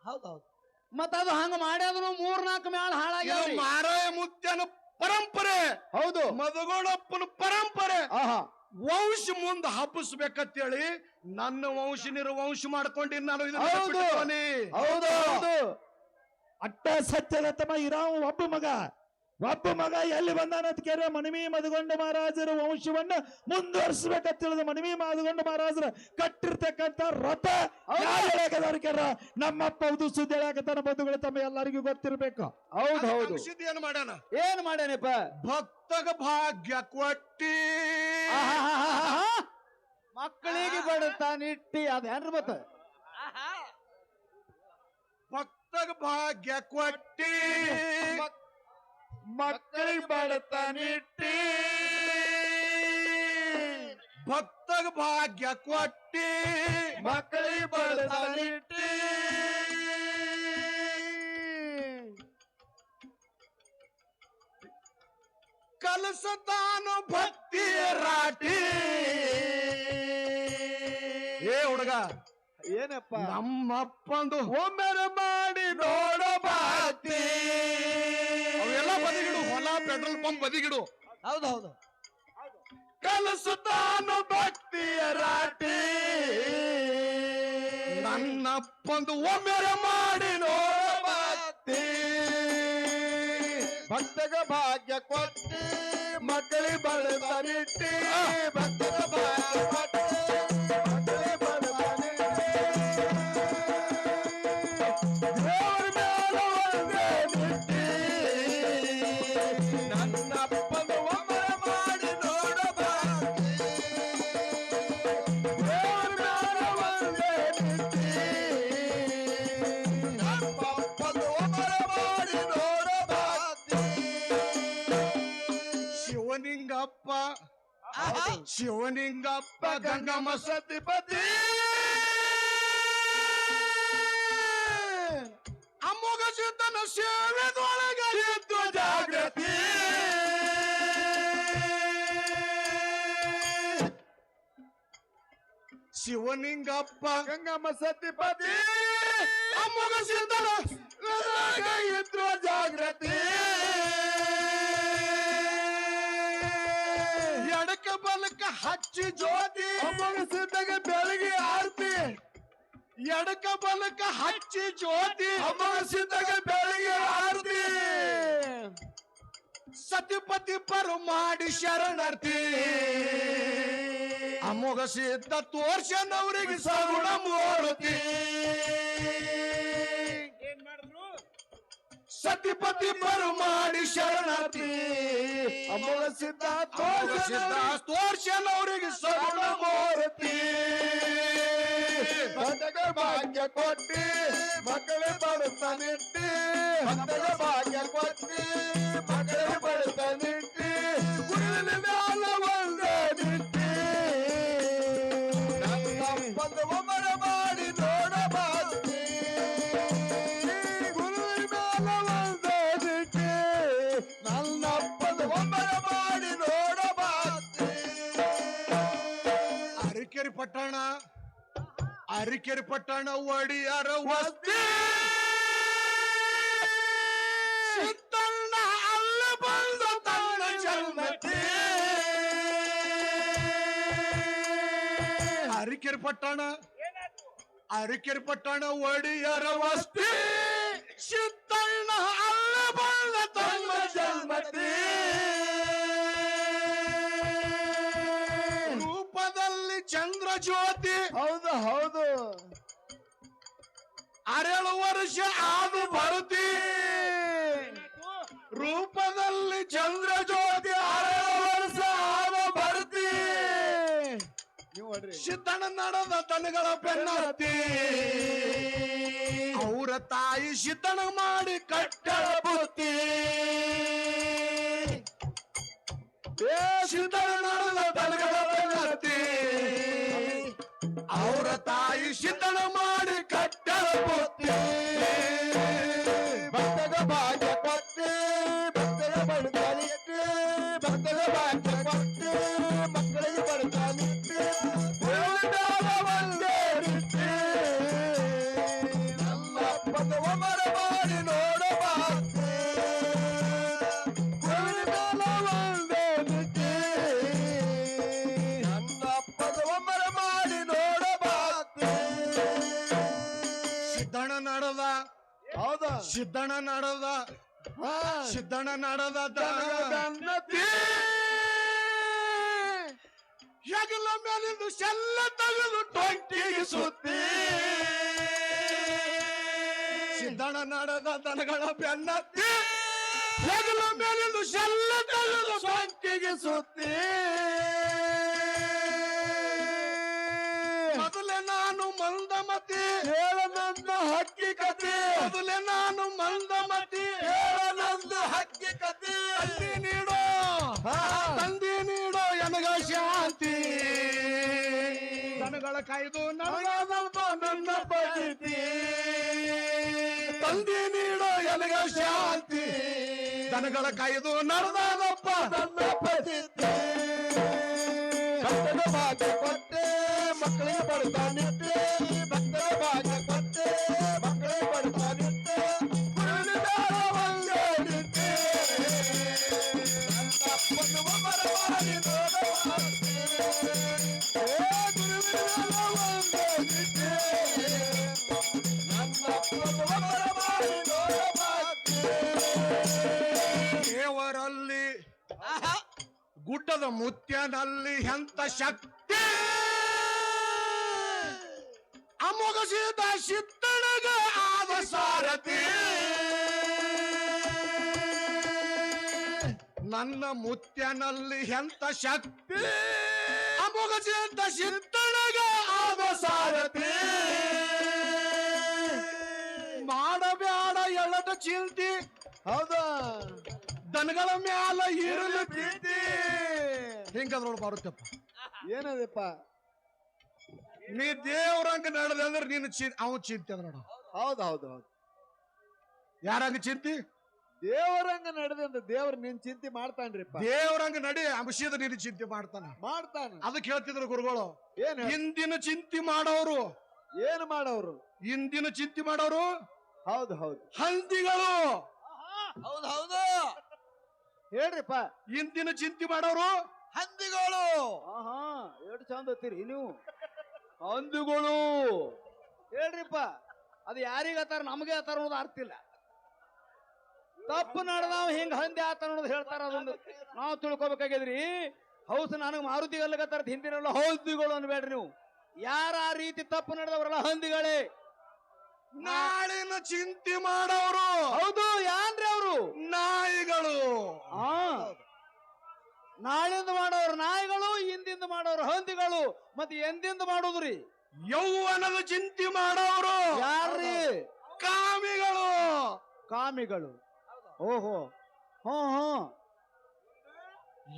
Speaker 4: ಹೌದೌದು.
Speaker 2: ಮತ್ತ ಅದು ಹಂಗ ಮಾಡ್ಯಾದ್ರು ಮೂರ್ ನಾಲ್ಕು
Speaker 1: ಮ್ಯಾಲ
Speaker 2: ಹಾಳಾಗಿ
Speaker 1: ಮಾರಾಯ ಮುತ್ಯನ ಪರಂಪರೆ.
Speaker 2: ಹೌದು.
Speaker 1: ಮದಗೋಡಪ್ಪನ ಪರಂಪರೆ.
Speaker 2: ಆಹಾ.
Speaker 1: ವಂಶ ಮುಂದ ಹಬ್ಬಿಸ್ಬೇಕಂತೇಳಿ ನನ್ನ ವಂಶ ನಿರ್ವಂಶ ಮಾಡ್ಕೊಂಡು ನಾನು
Speaker 2: ಹೌದು. ಹೌದು ಹೌದು.
Speaker 3: ಅಟ್ಟ ಸತ್ಯದ ತಮ್ಮ ಇರಾವ್ ಒಬ್ಬ ಮಗ. ಒಬ್ಬ ಮಗ ಎಲ್ಲಿ ಬಂದಾನ ಅಂತ ಕೇಳಿದ್ರೆ ಮನವಿ ಮಧುಗೊಂಡ ಮಹಾರಾಜರ ವಂಶವನ್ನ ಮುಂದುವರಿಸಬೇಕಂತ ತಿಳಿದ ಮನವಿ ಮಧುಗೊಂಡ ಮಹಾರಾಜರ ಕಟ್ಟಿರ್ತಕ್ಕಂತ ರಥ ಕೇಳ ನಮ್ಮಪ್ಪ ಹೌದು ಸುದ್ದಿ ಹೇಳಕತ್ತಾನ ಬಂಧುಗಳು ತಮ್ಮ ಎಲ್ಲರಿಗೂ ಗೊತ್ತಿರ್ಬೇಕು.
Speaker 2: ಹೌದು ಹೌದು.
Speaker 1: ಸುದ್ದಿ ಏನ್ ಮಾಡ್ಯಾನ?
Speaker 2: ಏನ್ ಮಾಡ್ಯಾನಪ್ಪ?
Speaker 1: ಭಕ್ತಗ ಭಾಗ್ಯ ಕೊಟ್ಟಿ.
Speaker 2: ಮಕ್ಕಳಿಗೆ ಬಡತಾನಿಟ್ಟಿ ಅದ ಏನ್ರ ಮತ್ತ?
Speaker 4: ಆಹಾ.
Speaker 1: ಭಕ್ತಗ ಭಾಗ್ಯ ಕೊಟ್ಟಿ.
Speaker 2: ಮಕ್ಕಳಿಗೆ ಬಡತನಿಟ್ಟಿ
Speaker 1: ಭಕ್ತಗ ಭಾಗ್ಯ ಕೊಟ್ಟಿ.
Speaker 2: ಮಕ್ಕಳಿಗೆ ಬಡತನಿಟ್ಟಿ
Speaker 1: ಕಲಸತಾನು ಭಕ್ತಿ ರಾಟಿ. ಏ ಹುಡುಗ
Speaker 2: ಏನಪ್ಪ?
Speaker 1: ನಮ್ಮಪ್ಪಂದು
Speaker 2: ಒಮ್ಮೆರೆ ಮಾಡಿ
Speaker 1: ನೋಡಬಾತಿ ಅವೆಲ್ಲ ಬದಿಗಿಡು ಹೊಲ ಪೆಟ್ರೋಲ್ ಪಂಪ್ ಬದಿಗಿಡು.
Speaker 4: ಹೌದು ಹೌದು.
Speaker 1: ಕಲಸುತ್ತಾನು ಭಕ್ತಿಯ ರಾಟಿ. ನನ್ನಪ್ಪಂದು ಒಮ್ಮೆರೆ ಮಾಡಿ ನೋಡಬಾತಿ
Speaker 2: ಭಕ್ತಗ ಭಾಗ್ಯ ಕೊಟ್ಟಿ ಮಕ್ಕಳಿ ಬಡತಾನಿಟ್ಟಿ ಭಕ್ತಗ ಭಾಗ್ಯ ಕೊಟ್ಟಿ.
Speaker 1: ಶಿವಲಿಂಗಪ್ಪ ಗಂಗಮ್ಮ ಸತಿಪತಿ ಅಮ್ಮೋಗ ಸಿದ್ಧನ ಸೇವೆದೊಳಗೆದ್ದು ಜಾಗೃತಿ! ಶಿವಲಿಂಗಪ್ಪ
Speaker 6: ಗಂಗಮ್ಮ ಸತಿಪತಿ
Speaker 1: ಅಮ್ಮೋಗ ಸಿದ್ಧನ ಜಾಗೃತಿ! ಬಲಕ ಹಚ್ಚಿ ಜ್ಯೋತಿ
Speaker 6: ಅಮ್ಮಗ ಸಿದ್ಧಗ ಬೆಳಗ್ಗೆ ಆರ್ತಿ
Speaker 1: ಎಡಕ ಬಲಕ ಹಚ್ಚಿ ಜ್ಯೋತಿ
Speaker 6: ಅಮ್ಮಗ ಸಿದ್ಧಗ ಬೆಳಗ್ಗೆ ಆರ್ತಿ
Speaker 1: ಸತಿಪತಿ ಪರು ಮಾಡಿ ಶರಣರ್ತಿ ಅಮೋಘ ಸಿದ್ಧ ತೋರ್ಸನವರಿಗೆ ಸಗುಣ ಮೂರ್ತಿ ಸತಿಪತಿ ಬರು ಮಾಡಿ ಶರಣಾತಿ
Speaker 6: ಅಮೋಲ ಸಿದ್ಧ
Speaker 1: ಅಮೋಘ ಸಿದ್ಧ ತೋರ್ಸನವರಿಗೆ ಸಗುಣ ಮೂರ್ತಿ.
Speaker 6: ಭಕ್ತಗ ಭಾಗ್ಯ ಕೊಟ್ಟಿ ಮಕ್ಕಳೇ ಬಡತನಿಟ್ಟಿ ಭಕ್ತಗ ಭಾಗ್ಯ ಕೊಟ್ಟಿ ಮಕ್ಕಳೇ
Speaker 1: ಅರಿಕೆರೆ ಪಟ್ಟಣ ಒಡಿಯರ ವಸ್ತಿ. ಸಿದ್ದಣ್ಣ ಅಲ್ಲ ಬಂದ ತನ್ನ ಜನ್ಮತಿ ಅರಿಕೆರೆ ಪಟ್ಟಣ ಅರಿಕೆರೆ ಪಟ್ಟಣ ಒಡಿಯರ ವಸ್ತಿ. ಸಿದ್ದಣ್ಣ ಅಲ್ಲ ಬಂದ ತನ್ನ ಜನ್ಮತಿ ರೂಪದಲ್ಲಿ ಚಂದ್ರ ಜ್ಯೋತಿ.
Speaker 6: ಹೌದು.
Speaker 1: ಅರೆಳು ವರ್ಷ ಆದು ಬರುತ್ತಿ. ರೂಪದಲ್ಲಿ ಚಂದ್ರ ಜ್ಯೋತಿ ಆರೇಳು ವರ್ಷ ಆದು ಬರುತ್ತಿ. ಸಿದ್ದಣ್ಣ ನಡೆದ ತನಗಳ ಬೆನ್ನತ್ತಿ. ಅವರ ತಾಯಿ ಸಿದ್ದಣ್ಣ ಮಾಡಿ ಕಟ್ಟಳ ಬುತ್ತಿ. ಸಿದ್ದಣ್ಣ ನಡೆದ ತನಗಳ ಬೆನ್ನತ್ತಿ. ಅವರ ತಾಯಿ ಸಿದ್ದಣ್ಣ ಮಾಡಿ ಕಟ್ಟಳ ಸಿದ್ದಣ್ಣ ನಾಡದ.
Speaker 6: ಹೌದಾ.
Speaker 1: ಸಿದ್ದಣ್ಣ ನಾಡದ. ಸಿದ್ದಣ್ಣ ನಾಡದ. ಹೆಗಲ ಮೇಲಿಂದು ಶೆಲ್ಲ ತಗಲು ಟೊಂಕಿಗೆ ಸುತ್ತಿ. ಸಿದ್ದಣ್ಣ ನಾಡದ ದನಗಳ ಬೆನ್ನತ್ತಿ. ಹೆಗಲ ಮೇಲಿಂದು ಶೆಲ್ಲ ತಗಲು ಟೊಂಕಿಗೆ ಸುತ್ತಿ. ಮೊದಲೇ ನಾನು ಮಂದಮತಿ.
Speaker 6: ಹೇಳ.
Speaker 1: ಮೊದಲೇ ನಾನು ಮಂದಮತಿ
Speaker 6: ನಂದು ಹಕ್ಕಿ ಕತೆ.
Speaker 1: ತಂದಿ ನೀಡೋ. ತಂದಿ ನೀಡೋ ಎನಗ ಶಾಂತಿ. ನನಗಳ ಕಾಯ್ದು ನನಗಾದಪ್ಪ ನನ್ನ ಪದ್ಧತಿ ತಂದಿ ನೀಡೋ ಎನಗ ಶಾಂತಿ. ನನಗಳ ಕಾಯ್ದು ನರದಾದಪ್ಪ
Speaker 6: ನನ್ನ ಭಾಗ್ಯ ಕೊಟ್ಟೆ ಮಕ್ಕಳಿಗೆ ಬಡತಾನಿಟ್ಟೆ
Speaker 1: ಗುಡ್ಡದ ಮುತ್ಯನಲ್ಲಿ ಎಂತ ಶಕ್ತಿ? ಅಮೋಘಸಿದ ಸಿದ್ದಣಗ ಆದ ಸಾರಥಿ ನನ್ನ ಮುತ್ಯನಲ್ಲಿ ಎಂತ ಶಕ್ತಿ? ಅಮೋಘಸಿದ ಸಿದ್ದಣಗ ಆದ ಸಾರಥಿ ಮಾಡಬೇಡ ಎಳದ ಚಿಂತಿ
Speaker 6: ಹೌದಾ?
Speaker 1: ದನಗಳ ಮ್ಯಾಲ ಇರಲು ಪ್ರೀತಿ ಹೆಂಗದ್ರೊಳಗೆ ಬರುತ್ತಪ್ಪ.
Speaker 2: ಏನದಪ್ಪ?
Speaker 1: ನೀ ದೇವ್ರಂಗ ನಡೆದೆ ಅಂದ್ರೆ ನೀನು ಚಿ ಚಿಂತೆ ನೋಡ.
Speaker 2: ಹೌದು ಹೌದ್
Speaker 1: ಯಾರಂಗ ಚಿಂತಿ?
Speaker 2: ದೇವರಂಗ ನಡೆದಂತ ದೇವ್ರ ನಿನ್ ಚಿಂತೆ ಮಾಡ್ತಾನ್ರಿಪ್ಪ.
Speaker 1: ದೇವ್ರಂಗ ನಡಿ ಅಂಶದ ನೀನು ಚಿಂತೆ ಮಾಡ್ತಾನ.
Speaker 2: ಮಾಡ್ತಾನ.
Speaker 1: ಅದಕ್ಕೆ ಹೇಳ್ತಿದ್ರು ಗುರುಗಳು
Speaker 2: ಏನ್ ಹೇಳ್-
Speaker 1: ಇಂದಿನ ಚಿಂತೆ ಮಾಡೋರು.
Speaker 2: ಏನ್ ಮಾಡೋರು?
Speaker 1: ಹಿಂದಿನ ಚಿಂತೆ ಮಾಡೋರು?
Speaker 2: ಹೌದು ಹೌದು.
Speaker 1: ಹಂದಿಗಳು.
Speaker 4: ಹೌದು ಹೌದು.
Speaker 2: ಹೇಳ್ರಿಪ್ಪ.
Speaker 1: ಇಂದಿನ ಚಿಂತೆ ಮಾಡೋರು?
Speaker 4: ಹಂದಿಗಳು.
Speaker 2: ಆಹಾ ಎಷ್ಟು ಚಂದ ಹತ್ತೀರಿ ನೀವು ಹಂದಿಗಳು. ಹೇಳ್ರಿಪ್ಪ ಅದು ಯಾರಿಗ ನಮಗೆ ಆತಾರ ಅನ್ನೋದು ಅರ್ಥ ಇಲ್ಲ. ತಪ್ಪು ನಡೆದಾವ ಹಿಂಗ ಹಂದಿ ಆತ ಅನ್ನೋದು ಹೇಳ್ತಾರ ಅದೊಂದು. ನಾವು ತಿಳ್ಕೊಬೇಕಾಗಿದ್ರಿ ಹೌಸ್ ನನಗೆ ಮಾರುತಿ ಅಲ್ಲಗತ್ತಾರ ಹಿಂದಿನೆಲ್ಲ ಹೌದಿಗಳು ಅನ್ಬೇಡ್ರಿ ನೀವು. ಯಾರ ಆ ರೀತಿ ತಪ್ಪು ನಡೆದವರಲ್ಲ ಹಂದಿಗಳೇ.
Speaker 1: ನಾಳಿನ ಚಿಂತೆ ಮಾಡೋರು
Speaker 2: ಹೌದು ಯಾನ್ರಿ ಅವರು?
Speaker 1: ನಾಯಿಗಳು.
Speaker 2: ಆ ನಾಳಿಂದ ಮಾಡೋರು ನಾಯಿಗಳು ಹಿಂದಿಂದ ಮಾಡೋರು ಹಂದಿಗಳು. ಮತ್ತೆ ಎಂದಿಂದ ಮಾಡೋದ್ರಿ?
Speaker 1: ಯೌವನದ ಚಿಂತೆ ಮಾಡೋರು.
Speaker 2: ಯಾರ್ರಿ?
Speaker 1: ಕಾಮಿಗಳು.
Speaker 2: ಕಾಮಿಗಳು. ಓಹೋ. ಹ್ಞೂ ಹ್ಞೂ.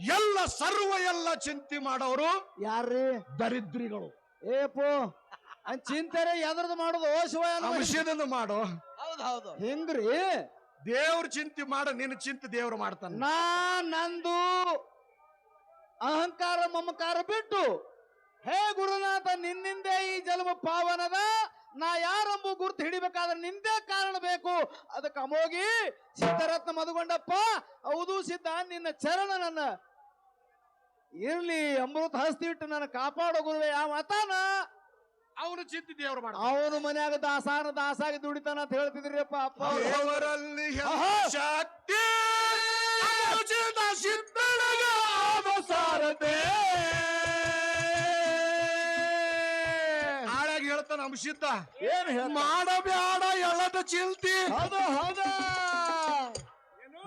Speaker 1: ಎಲ್ಲ ಸರ್ವ ಎಲ್ಲ ಚಿಂತೆ ಮಾಡೋರು
Speaker 2: ಯಾರ್ರಿ?
Speaker 1: ದರಿದ್ರಿಗಳು.
Speaker 2: ಏಪೋ. ಅನ್ ಚಿಂತೆರೆ ಎದ್ರದ್ದು ಮಾಡೋದು ಓ ಶಿವ
Speaker 1: ಅಂಶದಿಂದ ಮಾಡು.
Speaker 4: ಹೌದು ಹೌದು.
Speaker 2: ಹಿಂಗ್ರಿ?
Speaker 1: ದೇವ್ರ ಚಿಂತೆ ಮಾಡ ನಿನ್ನ ಚಿಂತೆ ದೇವ್ರು ಮಾಡ್ತಾನೆ.
Speaker 2: ನಾ ನಂದು ಅಹಂಕಾರ ಮಮಕಾರ ಬಿಟ್ಟು ಹೇ ಗುರುನಾಥ ನಿನ್ನಿಂದೆ ಈ ಜನ್ಮ ಪಾವನದ ನಾ ಯಾರೆಂಬ ಗುರುತು ಹಿಡಿಬೇಕಾದ್ರೆ ನಿಂದೇ ಕಾರಣ ಬೇಕು. ಅದಕ್ಕೆ ಅಮೋಗಿ ಸಿದ್ಧರತ್ನ ಮದುಗೊಂಡಪ್ಪ ಹೌದು ಸಿದ್ಧ ನಿನ್ನ ಚರಣ ನನ್ನ. ಇರ್ಲಿ ಅಮೃತ ಹಸ್ತಿ ಇಟ್ಟು ನನ್ನ ಕಾಪಾಡೋ ಗುರುವೆ ಯಾವ ಮತಾನ.
Speaker 1: ಅವನು ಚಿಂತೆ ದೇವರು ಮಾಡ
Speaker 2: ಅವನು ಮನ್ಯಾಗ ದಾಸಾನ ದಾಸಾಗಿ ದುಡಿತಾನ ಅಂತ ಹೇಳ್ತಿದ್ರಿಪ್ಪ ಅಪ್ಪ ಅವರಲ್ಲಿ
Speaker 1: ದೇವರಲ್ಲಿ. ಶಕ್ತಿ ಅನುಚಿತ ಸಿದ್ಧನಿಗ ಅವಸಾರತೆ. ಆಳಾಗಿ ಹೇಳ್ತಾನ ಅಂಶಿದ್ದ
Speaker 2: ಏನ್ ಹೇಳ್
Speaker 1: ಮಾಡಬ್ಯಾಡ ಎಳ್ಳದ ಚಿಲ್ತಿ
Speaker 2: ಹೌದು ಹೌದಾ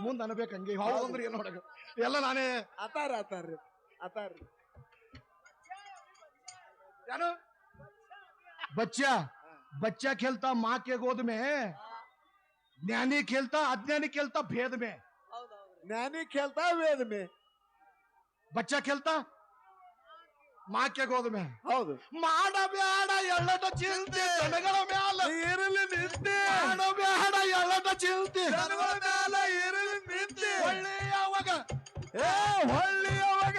Speaker 1: ಮುಂದ್ ಅನ್ಬೇಕು ಹಂಗೆ ಹೌದಂದ್ರೆ ಏನ್ ನೋಡಕ ಎಲ್ಲ ನಾನೇ
Speaker 2: ಅತಾರ ಅತಾರ್ರಿ ಅತಾರ್ರಿ
Speaker 1: ಯಾರು बच्चा बच्चा खेलता माँ के गोद में ज्ञानी खेलता अज्ञानी खेलता भेद में
Speaker 4: ಹೌದು ಹೌದು
Speaker 2: ಜ್ಞಾನಿ ಕೇಳ್ತಾ ವೇದ ಮೇ
Speaker 1: बच्चा खेलता माँ के गोद में
Speaker 2: ಹೌದು
Speaker 1: ಮಾಡಬ್ಯಾಡ ಎಳ್ಳದ ಚಿಲ್ತಿ ದನಗಳ ಮ್ಯಾಲ
Speaker 2: ಇರಲಿ ನಿಂತೆ
Speaker 1: ಮಾಡಬ್ಯಾಡ ಎಳ್ಳದ ಚಿಲ್ತಿ
Speaker 2: ದನಗಳ ಮ್ಯಾಲ ಇರಲಿ ನಿಂತೆ
Speaker 1: ಹೊಳ್ಳಿ ಯಾವಾಗ
Speaker 2: ಏ ಹೊಳ್ಳಿ ಅವಾಗ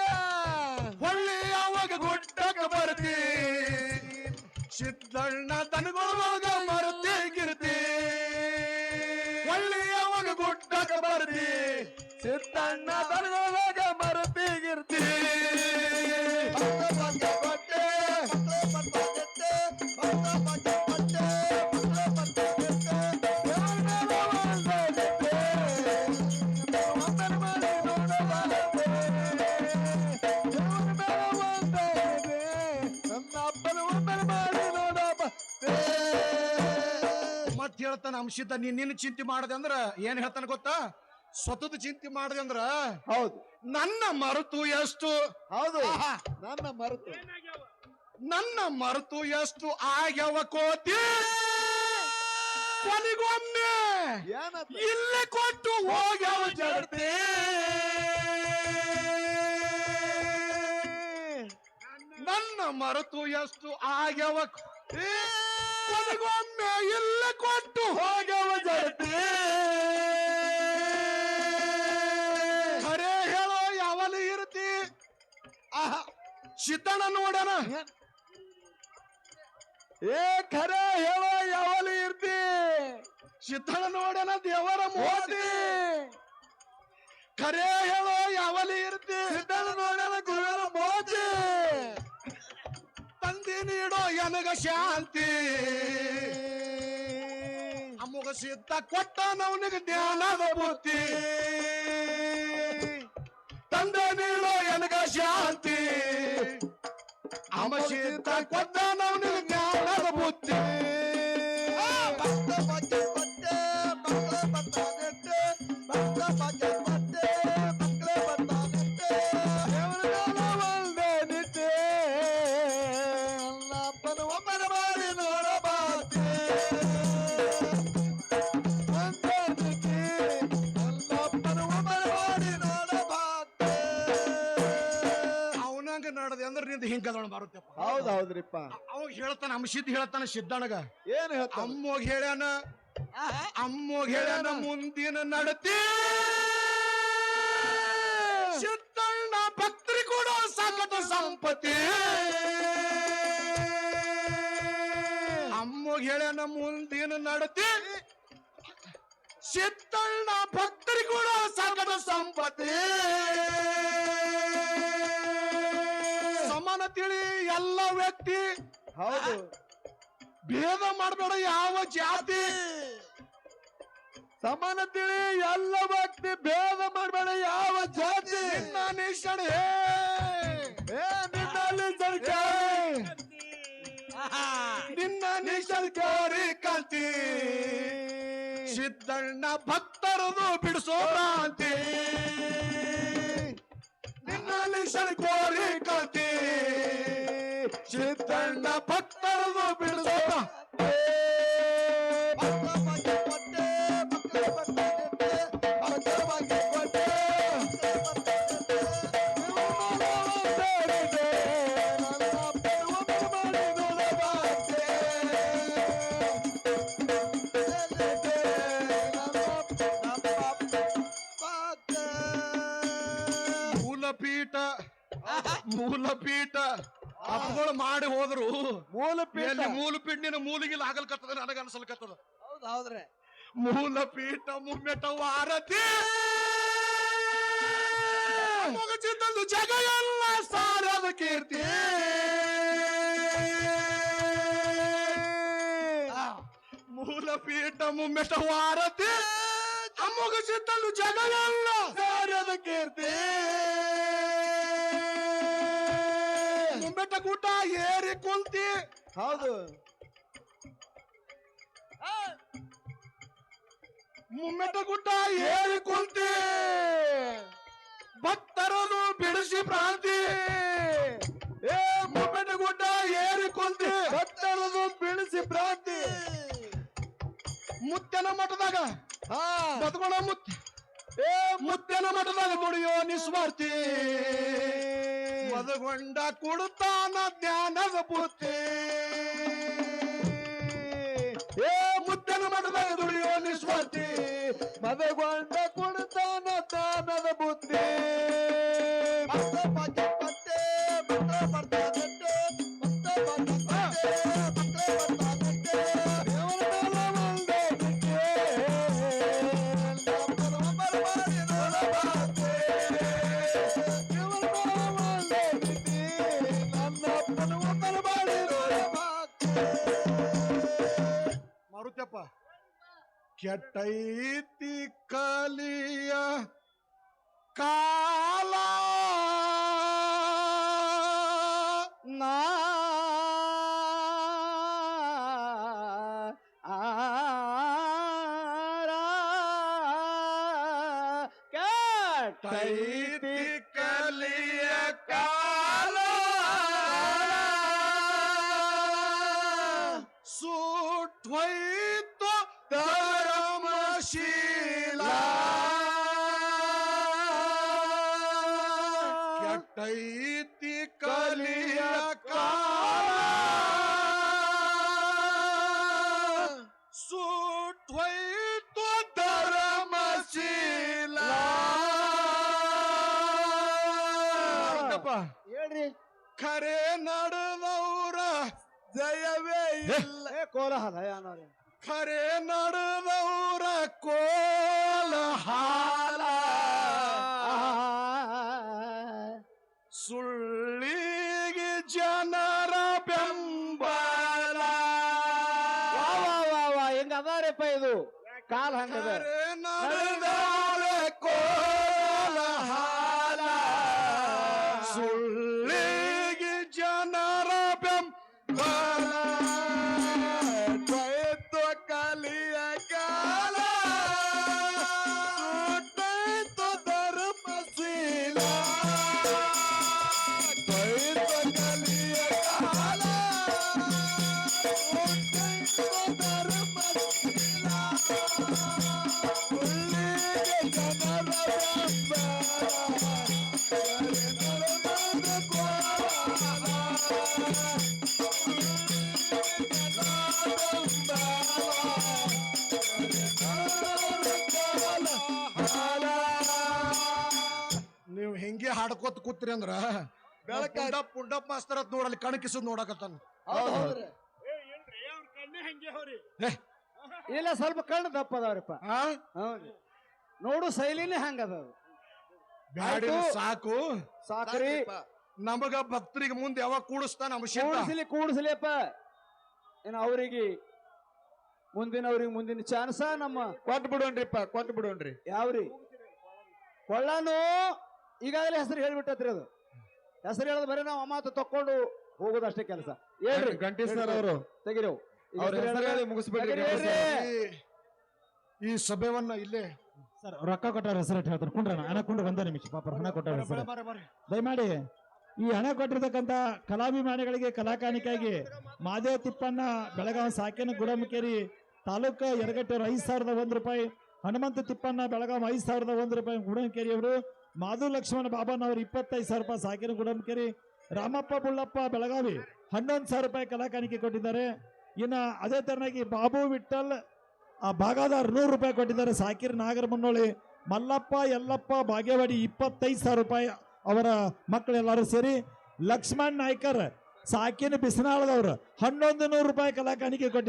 Speaker 1: ಹೊಳ್ಳಿ ಯಾವಾಗ ಗುಡ್ಡಕ್ಕೆ ಬರ್ತಿ ಸಿದ್ದಣ್ಣ ದನಗೊಳಗ ಮರತಿ ಗಿರ್ತಿ ಹೊಳ್ಳಿ ಯಾವಾಗ ಗುಡ್ಡಕ್ಕೆ ಬರ್ತಿ
Speaker 2: ಸಿದ್ದಣ್ಣ ದನಗಳಾಗ ಮರತಿಗಿರ್ತಿ
Speaker 1: ಮತ್ ಹೇಳ್ತಾನ ಅಂಶಿದ್ದ ನೀನ್ ನಿನ್ನ ಚಿಂತೆ ಮಾಡದೆ ಅಂದ್ರ ಏನ್ ಹೇಳ್ತಾನ ಗೊತ್ತಾ? ಸ್ವತದ ಚಿಂತೆ ಮಾಡಿದೆ ಅಂದ್ರ
Speaker 2: ಹೌದು.
Speaker 1: ನನ್ನ ಮರೆತು ಎಷ್ಟು?
Speaker 2: ಹೌದು.
Speaker 1: ಆಹಾ,
Speaker 2: ನನ್ನ ಮರೆತು.
Speaker 1: ನನ್ನ ಮರೆತು ಎಷ್ಟು ಆಗ್ಯವ ಕೋತಿ? ಕೊನೆಗೊಮ್ಮೆ ಇಲ್ಲೇ ಕೊಟ್ಟು ಹೋಗ್ಯಾವ ಜಡತೆ ನನ್ನ ಮರೆತು ಎಷ್ಟು ಆಗ್ಯವ ಕೋತಿ? ಕೊನೆಗೊಮ್ಮೆ ಇಲ್ಲೇ ಕೊಟ್ಟು ಹೋಗ್ಯಾವ ಜಡ್ತಿ ಆಹಾ ಸಿದ್ದಣ್ಣ ನೋಡ್ಯಾನ?
Speaker 2: ಏ ಖರೆ ಹೇಳ ಯಾವಲಿ ಇರ್ತಿ?
Speaker 1: ಸಿದ್ದಣ್ಣ ನೋಡ್ಯಾನ ದೇವರ ಮೋದಿ? ಖರೆ ಹೇಳೋ ಯಾವಲಿ ಇರ್ತಿ?
Speaker 2: ಸಿದ್ದಣ್ಣ ನೋಡ್ಯಾನ ಗುರುವರ ಮೋದಿ?
Speaker 1: ತಂದಿ ನೀಡೋ ಎನಗ ಶಾಂತಿ? ಅಮ್ಮಗ ಸಿದ್ಧ ಕೊಟ್ಟ ನವನಿಗೆ ಧ್ಯಾನದ ಬುದ್ಧಿ? ತಂದೆ ನೀನು ಎನಗ ಶಾಂತಿ. ಅಮಶೀತ ಕೊಟ್ಟ ನಾವು ನಿನ್ ಜ್ಞಾನದ ಬುದ್ಧಿ. ಒಬ್ಬರ
Speaker 6: ಮಾಡಿ ನೋಡಬಾರ್ದು. ಹೌದ್ರಿಪ್ಪ.
Speaker 1: ಅವಾಗ ಹೇಳ್ತಾನ ಸಿದ್ಧ ಹೇಳ್ತಾನ ಸಿದ್ದಣಗ
Speaker 6: ಏನ್ ಹೇಳ್ತಾನ?
Speaker 1: ಅಮ್ಮೋಗ್ ಹೇಳ್ಯಾನ ಅಮ್ಮೋಗ್ ಹೇಳ್ಯಾನ ಮುಂದಿನ ನಡತಿ. ಸಿದ್ದಣ್ಣ ಭಕ್ತರಿ ಕೂಡ ಸಕಟ ಸಂಪತ್ತಿ. ಅಮ್ಮೋಗ್ ಹೇಳ್ಯಾನ ಮುಂದಿನ ನಡತಿ. ಸಿದ್ದಣ್ಣ ಭಕ್ತರಿ ಕೂಡ ಸಕಟ ಸಂಪತ್ತಿ. ತಿಳಿ ಎಲ್ಲ ವ್ಯಕ್ತಿ.
Speaker 6: ಹೌದು.
Speaker 1: ಭೇದ ಮಾಡಬೇಡ ಯಾವ ಜಾತಿ.
Speaker 6: ಸಮಾನ ತಿಳಿ ಎಲ್ಲ ವ್ಯಕ್ತಿ ಭೇದ ಮಾಡಬೇಡ ಯಾವ ಜಾತಿ.
Speaker 1: ನಿನ್ನ
Speaker 6: ಹೇ ನಿನ್ನಲ್ಲಿ ಸರ್ಕಾರ.
Speaker 1: ನಿನ್ನ ನಿಶಲ್ಕೋರಿ ಕಲ್ತಿ. ಸಿದ್ದಣ್ಣ ಭಕ್ತರದು ಬಿಡಿಸೋ ಭ್ರಾಂತಿ ನಿನ್ನ ಕೋರಿ ಕಲ್ತಿ. ಸಿದ್ದಣ್ಣ ಭಕ್ತರದು ಬಿಡಿಸೋ ಅಪ್ಪಗಳು ಮಾಡಿ ಹೋದ್ರು. ಮೂಲಪೀಠ. ನಿನ್ನ ಮೂಲಿಗಿಲ್ಲ ಆಗಲ್ಕತ್ತದ ನನಗ ಅನ್ಸಲ್ಕತ್ತದ.
Speaker 4: ಹೌದ್ ಹೌದ್ರಿ.
Speaker 1: ಮೂಲಪೀಠ ಮುಮ್ಮೆಟ ವಾರತಿ. ಮುಗಚಿತಂದು ಜಗ ಎಲ್ಲ ಸಾರದ ಕೀರ್ತಿ. ಆ, ಮೂಲಪೀಠ ಮುಮ್ಮೆಟ ವಾರತಿ. ಅಮ್ಮುಗಚಿತಂದು ಜಗ ಎಲ್ಲ ಸಾರದ ಕೀರ್ತಿ. ಕೂಟ ಏರಿ ಕುಂತಿ.
Speaker 6: ಹೌದು.
Speaker 1: ಮುಮ್ಮೆಟ ಗುಡ್ಡ ಏರಿ ಕುಂತಿ. ಭಕ್ತರದು ಬಿಡಿಸಿ ಪ್ರಾಂತಿ. ಏ ಮುಮ್ಮೆಟ ಗುಡ್ಡ ಏರಿ ಕುಂತಿ.
Speaker 6: ಭಕ್ತರದು ಬಿಡಿಸಿ ಪ್ರಾಂತಿ.
Speaker 1: ಮುತ್ತನ ಮಠದಾಗ.
Speaker 6: ಹಾ.
Speaker 1: ಬದುಕೋಣ ಮುತ್ತಿ ಏ ಮುತ್ತನ ಮಠದಾಗ ದುಡಿಯೋ ನಿಸ್ವಾರ್ಥಿ. ಮದಗೊಂಡ ಕೊಡುತ್ತಾನ ಜ್ಞಾನದ ಬುತ್ತಿ ಏ ಮುದ್ದನ ಮಠದಾಗ ದುಡಿಯೋ ನಿಸ್ವಾತಿ
Speaker 6: ಮದಗೊಂಡ ಕೊಡ್ತಾನ ತಾನದ ಬುದ್ಧಿ.
Speaker 1: ಕೆಟ್ಟೈತಿ ಕಲಿಯ ಕಾಲ
Speaker 6: ನಾ
Speaker 1: ಕೈತಿ
Speaker 6: ಜಯವೇ ಇಲ್ಲ. ಏ ಕೋಲಾಹಲ ಯಾನವ್ರೆ
Speaker 1: ಖರೆ ನಡೆದವ್ರ ಕೋಲಹಾಲ. ಸುಳ್ಳಿಗೆ ಜನರ ಬೆಂಬಲ.
Speaker 6: ವಾ ವಾ ವಾ ವಾ ಹೆಂಗ ಅದಾರಪ್ಪ ಇದು? ಕಾಲ ಹಂಗದ.
Speaker 1: ಕೂತ್ರಿ ಅಂದ್ರ?
Speaker 4: ಬೆಳಕ
Speaker 1: ನೋಡಲಿ ಪುಂಡಪ್ ಮಾಸ್ತರ್ ಅತ್ ನೋಡಲ್ಲಿ ಕಣಕಿಸದ್ ನೋಡಕತ್ತಾನ.
Speaker 2: ಇಲ್ಲ ಸ್ವಲ್ಪ ಕಣ್ಣು ದಪ್ಪ ಅದಾವ್ರಿಪ್ಪ. ಹೌದ್ರಿ ನೋಡು ಶೈಲಿನೇ ಹಂಗ ಗಾಡಿ
Speaker 1: ಸಾಕು.
Speaker 2: ಸಾಕ್ರಿ.
Speaker 1: ನಮಗ ಭಕ್ತರಿಗೆ ಮುಂದೆ ಯಾವಾಗ ಕೂಡಿಸ್ತಾನ
Speaker 2: ಕೂಡಿಸ್ಲಿ ಕೂಡಿಸ್ಲಿಪ್ಪ ಮುಂದಿನ ಅವರಿಗೆ ಮುಂದಿನವ್ರಿಗೆ ಮುಂದಿನ ಚಾನ್ಸ ನಮ್ಮ
Speaker 3: ಕೊಟ್ಟು ಬಿಡೋಣ್ರಿಪ್ಪ ಕೊಟ್ಟು ಬಿಡೋಣ್ರಿ.
Speaker 2: ಯಾವ್ರಿ? ಕೊಳ್ಳಾನು ಈಗಾಗಲೇ ಹೆಸರು ಹೇಳ್ಬಿಟ್ಟತ್ರಿ ಅದು. ಹೆಸರು ಹೇಳೋದು ಬರೀ ನಾವು ಅಮಾತು ತಕ್ಕೊಂಡು ಹೋಗೋದಷ್ಟೇ ಕೆಲಸ. ಹೇಳ್ರಿ
Speaker 3: ಗಂಟಿ ಸರ್ ಅವರು.
Speaker 2: ತೆಗಿರವು
Speaker 3: ಅವ್ರ ಹೆಸರು ಹೇಳಿ ಮುಗಿಸ್ಬಿಡ್ರಿ
Speaker 1: ಈ ಸಭೆವನ್ನ ಇಲ್ಲೇ
Speaker 3: ಸರ್ ರೊಕ್ಕ ಕೊಟ್ಟಾರ ಹೆಸರು ಹೇಳ್ತಾರೆ. ಕುಂಡ್ರಣ ಹಣ ಕುಂಡ್ರ ಬಂದ ನಿಮಿಷ ಪಾಪ ಹಣ ಕೊಟ್ಟಾರ ಹೆಸರು.
Speaker 1: ಬರ, ಬರ, ಬರ.
Speaker 3: ದಯಮಾಡಿ ಈ ಹಣ ಕೊಟ್ಟಿರ್ತಕ್ಕಂಥ ಕಲಾಭಿಮಾನಿಗಳಿಗೆ ಕಲಾಕಾನಿಕಾಗಿ ಮಾದೇವ ತಿಪ್ಪಣ್ಣ ಬೆಳಗಾವಿ ಸಾಕಿನ ಗುಡಮಕೇರಿ ತಾಲೂಕು ಯರಗಟ್ಟೆಯವರು ಐದು ಸಾವಿರದ ಒಂದು ರೂಪಾಯಿ ಹನುಮಂತ ತಿಪ್ಪಣ್ಣ ಬೆಳಗಾವಿ ಐದು ಸಾವಿರದ ಒಂದು ರೂಪಾಯಿ ಗುಡಮಕೇರಿ ಅವರು ಮಾಧು ಲಕ್ಷ್ಮಣ ಬಾಬನ್ ಅವರು ಇಪ್ಪತ್ತೈದು ಸಾವಿರ ರೂಪಾಯಿ ಸಾಕಿನ ಗುಡಂಕೇರಿ ರಾಮಪ್ಪ ಬುಳ್ಳಪ್ಪ ಬೆಳಗಾವಿ ಹನ್ನೊಂದು ಸಾವಿರ ರೂಪಾಯಿ ಕಲಾಕಾಣಿಕೆ ಕೊಟ್ಟಿದ್ದಾರೆ. ಇನ್ನ ಅದೇ ತರನಾಗಿ ಬಾಬು ವಿಠಲ್ ಆ ಭಾಗದಾರ್ ನೂರು ರೂಪಾಯಿ ಕೊಟ್ಟಿದ್ದಾರೆ. ಸಾಕಿರ್ ನಾಗರ ಮುನ್ನೋಳಿ, ಮಲ್ಲಪ್ಪ, ಯಲ್ಲಪ್ಪ, ಬಾಗೇವಾಡಿ ಇಪ್ಪತ್ತೈದು ಸಾವಿರ ರೂಪಾಯಿ ಅವರ ಮಕ್ಕಳೆಲ್ಲರೂ ಸೇರಿ ಲಕ್ಷ್ಮಣ್ ನಾಯ್ಕರ್, ಸಾಕಿನ ಬಿಸಿನಾಳದವರು, ಹನ್ನೊಂದು ನೂರು ರೂಪಾಯಿ ಕಲಾಕಾಣಿಕೆ ಕೊಟ್ಟಿದ್ದಾರೆ.